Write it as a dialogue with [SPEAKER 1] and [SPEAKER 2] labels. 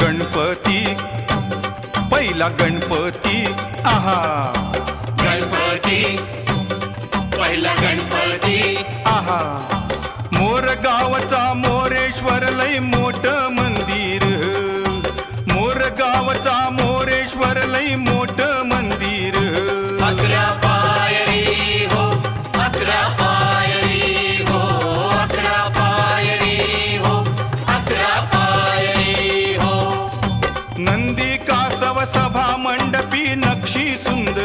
[SPEAKER 1] गणपती पहिला गणपती आहा.
[SPEAKER 2] गणपती पहिला गणपती.
[SPEAKER 1] आहा. मोर गावचा मोरेश्वर लय मोठ मंदिर. मोर गावचा मोरेश्वर लय मोठ उत्सव सभा मंडपी नक्षी सुंदर